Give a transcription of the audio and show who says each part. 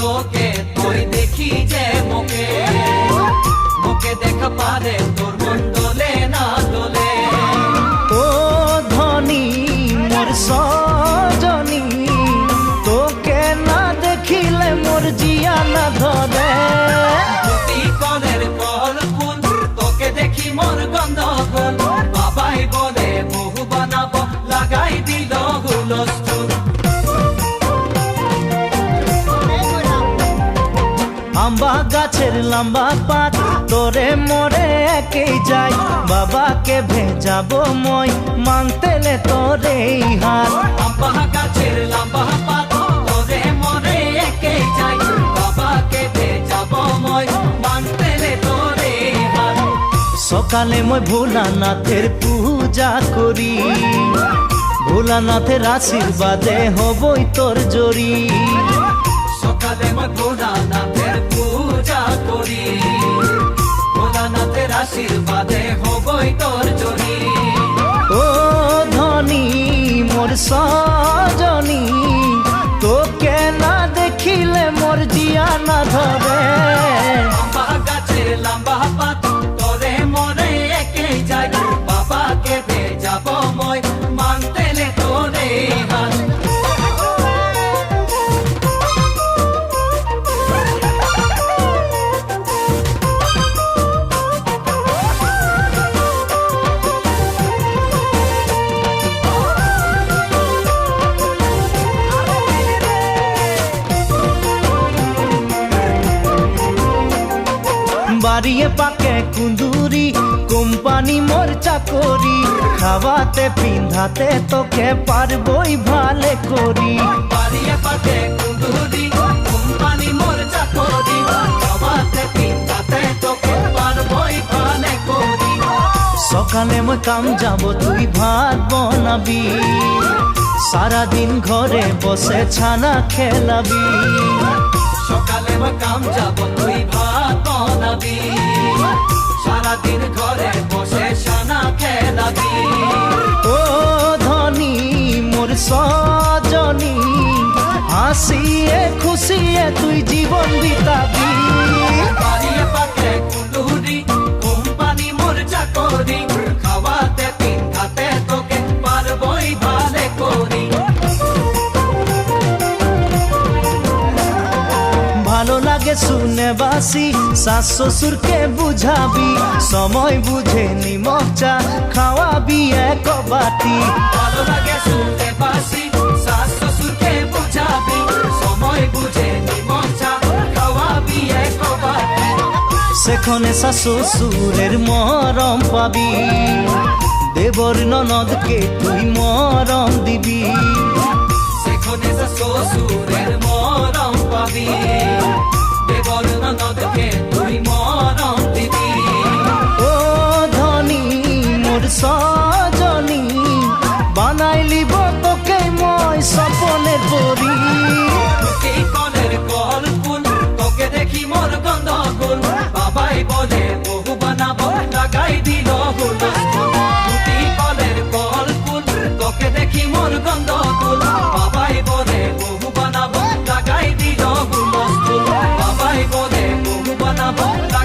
Speaker 1: তোকে, তুই দেখি যে মুখে। মুখে দেখা পারে তোর মন দোলে না দোলে।
Speaker 2: ও ধনী মোর সজনী আম্বা গাছের লম্বা পাত তোরে মরে একেই যাই বাবাকে ভেজাবো মই মাংতেলে তোরে হাত।
Speaker 1: আম্বা গাছের লম্বা পাত তোরে মরে একে যাই বাবাকে ভেজাব মই মানতেলে তোরে হাত।
Speaker 2: সকালে মই ভোলানাথের পূজা করি। ভোলানাথের আশীর্বাদে হবই তোর জড়ি।
Speaker 1: সকালে মই ভোলানাথের পূজা করি। ভোলানাথের আশীর্বাদে হবই তোর জনি
Speaker 2: ও ধনী মোর সজনী, তোকে না দেখিলে মোর জিয়া না ধরে। বাড়িয়ে পাকে কুন্দুরি কোম্পানি মোর চাকরি খাওয়াতে পিন্ধাতে তোকে পারবই ভালে করি।
Speaker 1: বাড়িয়ে পাতে কুন্দুরি কোম্পানি মোর চাকরি খাওয়াতে পিন্ধাতে তোকে পারবই পালে করি।
Speaker 2: সকালে মই কাম যাব তুই ভাত বনাবি। সারাদিন ঘরে বসে ছানা খেলাবি।
Speaker 1: সকালে মই কাম যাব
Speaker 2: সজনী হাসিয়ে খুশিয়ে তুই জীবন বিতাবি।
Speaker 1: বাড়িয়ে পাতে কুন্দুরি কোম্পানি মোর চাকরি খাওয়াতে পিন্ধাতে তোকে পারবই ভালে করি।
Speaker 2: ভালো লাগে শুনে বাসি শাশ শ্বশুরকে বুঝাবি সময় বুঝে নিমক চা খাওয়াবি এক বাটি।
Speaker 1: ভালো লাগে শুনতে
Speaker 2: সেখানে শাশু মরম পাবি দেবর ননদকে তুই মরম দিবি।
Speaker 1: I'm not bomba.